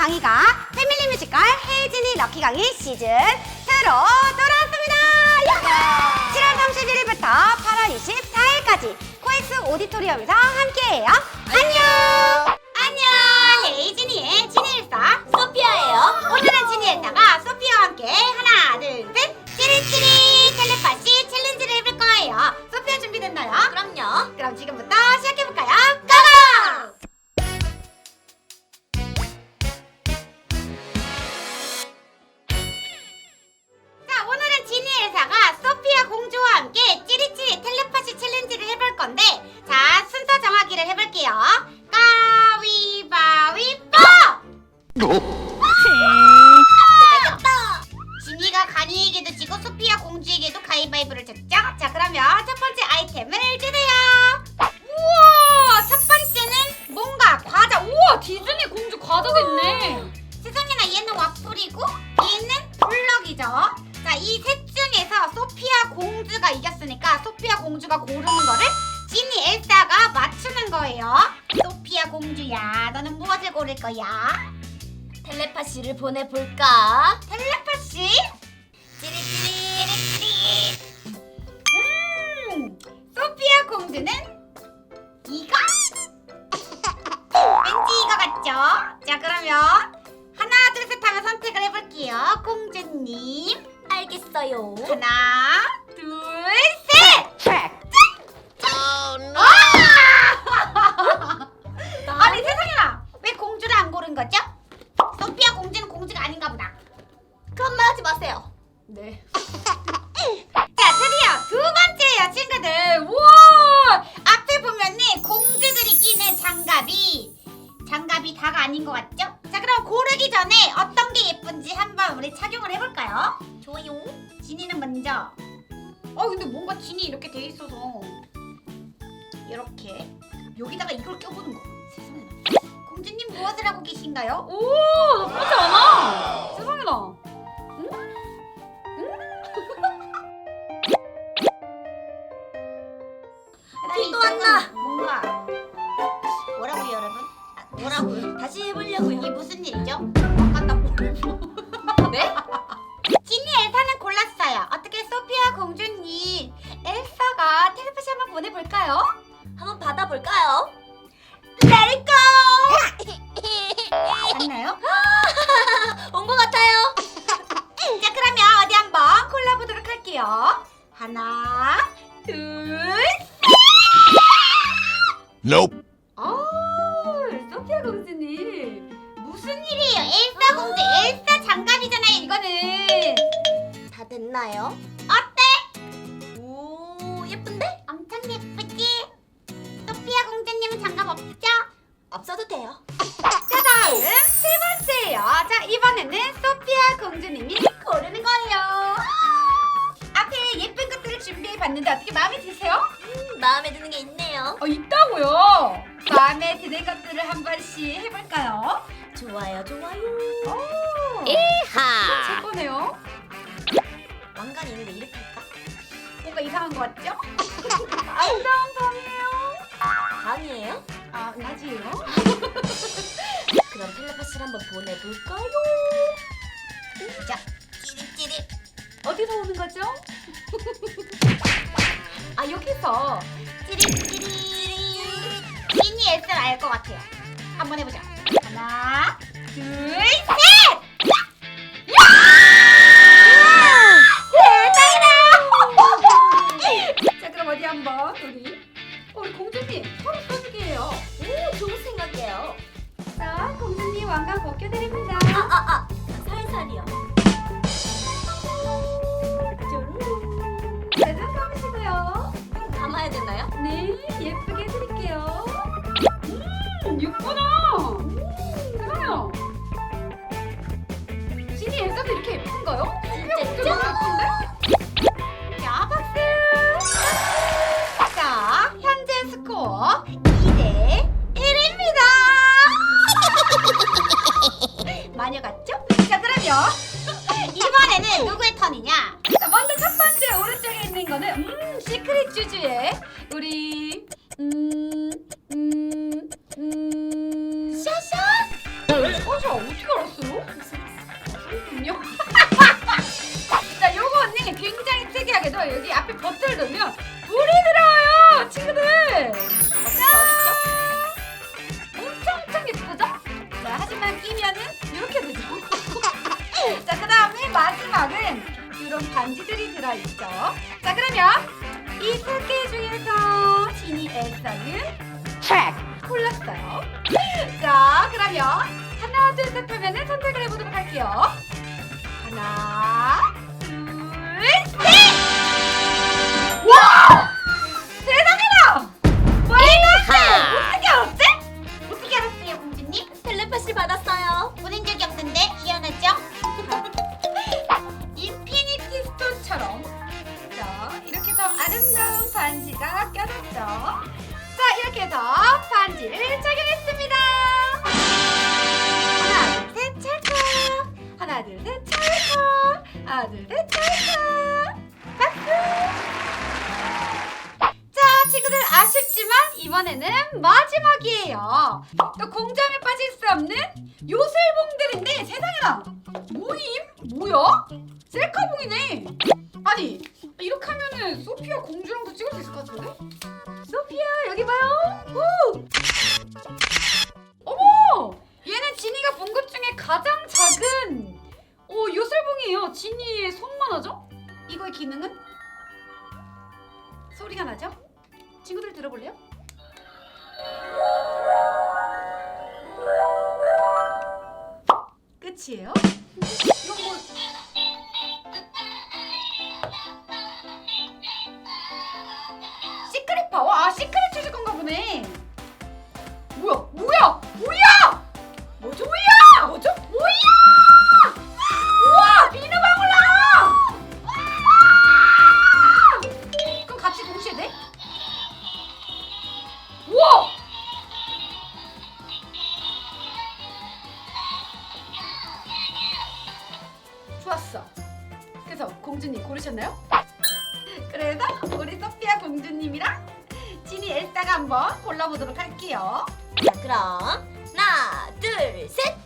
강의가 패밀리 뮤지컬 혜진이 럭키 강의 시즌 2로 돌아왔습니다. 야호! 7월 31일부터 8월 24일까지 코엑스 오디토리움에서 함께해요. 안녕! 가위바위보를 줬죠? 자, 그러면 첫 번째 아이템을 주세요. 우와, 첫 번째는 뭔가 과자. 우와, 디즈니 공주 과자가 있네. 세상에나 얘는 와플이고 얘는 블럭이죠. 자, 이 셋 중에서 소피아 공주가 이겼으니까 소피아 공주가 고르는 거를 지니 엘사가 맞추는 거예요. 소피아 공주야, 너는 무엇을 고를 거야? 텔레파시를 보내볼까? 공주님 알겠어요. 하나 둘셋 아니 세상에나 왜 공주를 안 고른 거죠? 소피아 공주는 공주가 아닌가 보다 그런 말 하지 마세요. 네. 자, 드디어 두 번째예요, 친구들. 우와! 앞에 보면은 공주들이 끼는 장갑이 장갑이 다가 아닌 것 같죠? 자, 그럼 고르기 전에 어떤 게 예쁜지 한번 우리 착용을 해볼까요? 좋아요. 지니는 먼저. 어, 근데 뭔가 지니 이렇게 돼 있어서 이렇게 여기다가 이걸 껴보는 거. 세상에. 공주님 무엇을 하고 계신가요? 오, 나쁘지 않아. 세상에나. 볼까요? 한번 받아볼까요? Let it go! 맞나요? 온 것 같아요. 자, 그러면 어디 한번 골라보도록 할게요. 하나, 둘, Nope. 어, 소피아 공주님 무슨 일이에요? 엘사 공주, 엘사 장갑이잖아요, 이거는. 다 됐나요? 봤는데 어떻게 마음에 드세요? 음, 마음에 드는 게 있네요. 어, 있다고요? 마음에 드는 것들을 한 번씩 해볼까요? 좋아요, 좋아요. 오, 이하. 제 거네요. 왕관이 있는데 이렇게 할까? 뭔가 이상한 거 같죠? 아름다운 밤이에요. 밤이에요? 아, 낮이에요? 그럼 텔레파시를 한번 보내볼까요? 자. 어디서 오는 거죠? 아, 여기서 찌릿찌릿. 미니 S를 알것 같아요. 한번 해보자. 하나, 둘, 셋! 대박이다! 자, 그럼 어디 한번 우리 어, 우리 공주님 서로 써주기예요. 오, 좋은 생각이에요. 자, 공주님 왕관 벗겨드립니다. 아, 아, 아. 살살이요. 자, 눈 감으시고요. 음, 감아야 되나요? 네, 예쁘게 해드릴게요. 음, 예쁘다. 세상에나. 진이 엘사도 이렇게 예쁜가요? 진짜 너무 예쁜데? 자, 박수. 자, 현재 스코어 앞에 버튼을 누르면 물이 들어와요 친구들. 어딨죠? 엄청 엄청 예쁘죠? 자 하지만 끼면은 이렇게 되죠. 자 그 다음에 마지막은 이런 반지들이 들어있죠. 자 그러면 이 세 개 중에서 지니 엘사는 트랙 골랐어요. 자 그러면 하나 둘 셋 하면은 선택을 해보도록 할게요. 하나 또 공장에 빠질 수 없는 요술봉들인데 세상에나 모임? 뭐야? 셀카봉이네 아니 이렇게 하면은 소피아 공주랑도 찍을 수 있을 것 같은데? 소피아 여기 봐요 오! 어머! 얘는 지니가 본 것 중에 가장 작은 오 요술봉이에요 지니의 손만 하죠? 이거의 기능은? 소리가 나죠? 친구들 들어볼래요? 끝이에요? 이건 뭐 시크릿 파워? 아 시크릿 주실 건가 보네. 뭐야? 뭐야? 뭐야! 뭐죠 뭐야? 뭐죠? 뭐야 좋았어. 그래서 공주님 고르셨나요? 그래서 우리 소피아 공주님이랑 지니 엘사가 한번 골라보도록 할게요. 자, 그럼 하나, 둘, 셋.